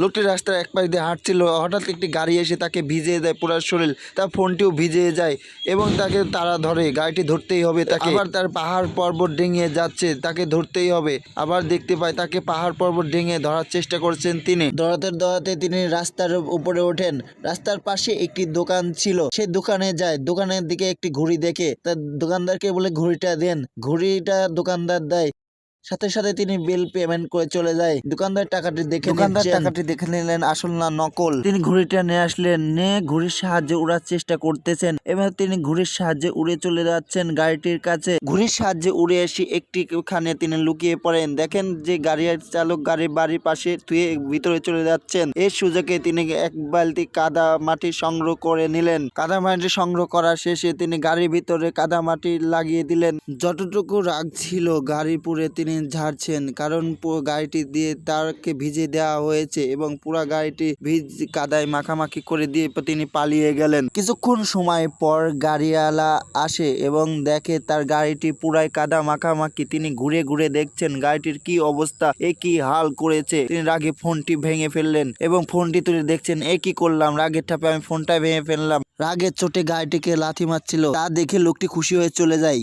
লোকটি রাস্তার এক পাশ দিয়ে হাঁটছিল। হঠাৎ একটি গাড়ি এসে তাকে ভিজিয়ে দেয় পুরো শরীর। তার ফোনটিও ভিজিয়ে যায় এবং তাকে তারা ধরে। গাড়িটি ধরতেই হবে তাকে। আবার তার পাহাড় পর্বত ডিঙিয়ে যাচ্ছে। তাকে ধরতেই হবে। আবার দেখতে পায় তাকে পাহাড় পর্বত ডিঙিয়ে ধরার চেষ্টা করছেন তিনি। দৌড়াতে দৌড়াতে তিনি রাস্তার উপরে ওঠেন। রাস্তার পাশে একটি দোকান ছিল। সে দোকানে যায়। দোকানের দিকে একটি ঘড়ি দেখে। তার দোকানদারকে বলে, ঘড়িটা দেন। ঘড়িটা দোকানদার দেয়। সাথে সাথে তিনি বিল পেমেন্ট করে চলে যায়। দোকানদার টাকাটি দেখে দোকানদার টাকাটি দেখে নিলেন আসল না নকল। তিনি ঘুড়িটা নিয়ে আসলেন নিয়ে ঘুড়ির সাহায্যে উড়ার চেষ্টা করতেছেন। এবার তিনি ঘুড়ির সাহায্যে উড়ে চলে যাচ্ছেন গাড়িটির কাছে। ঘুড়ির সাহায্যে উড়ে এসে একটি ওখানে তিনি লুকিয়ে পড়েন। দেখেন যে গাড়ির চালক গাড়ির বাড়ির পাশে ধুয়ে ভিতরে চলে যাচ্ছেন। এই সুযোগে তিনি এক বালতি কাদা মাটি সংগ্রহ করে নিলেন। কাদা মাটি সংগ্রহ করার শেষে তিনি গাড়ির ভিতরে কাদা মাটি লাগিয়ে দিলেন। যতটুকু রাগ ছিল গাড়ি পুরে তিনি ঝাড়ছেন, কারণ পুরো গাড়িটি দিয়ে তারকে ভিজে দেওয়া হয়েছে এবং পুরো গাড়িটি ভিজ কাদায় মাখামাখি করে দিয়ে তিনি পালিয়ে গেলেন। কিছুক্ষণ সময় পর গাড়িওয়ালা আসে এবং দেখে তার গাড়িটি পুরাই কাদা মাখামাখি। তিনি ঘুরে ঘুরে দেখছেন গাড়িটির কি অবস্থা, এ কি হাল করেছে। তিনি রাগে ফোনটি ভেঙে ফেললেন এবং ফোনটি তুলে দেখছেন, এ কি করলাম, রাগের ঠাপে আমি ফোনটা ভেঙে ফেললাম। রাগের চোটে গাড়িটিকে লাথি মারছিল। তা দেখে লোকটি খুশি হয়ে চলে যায়।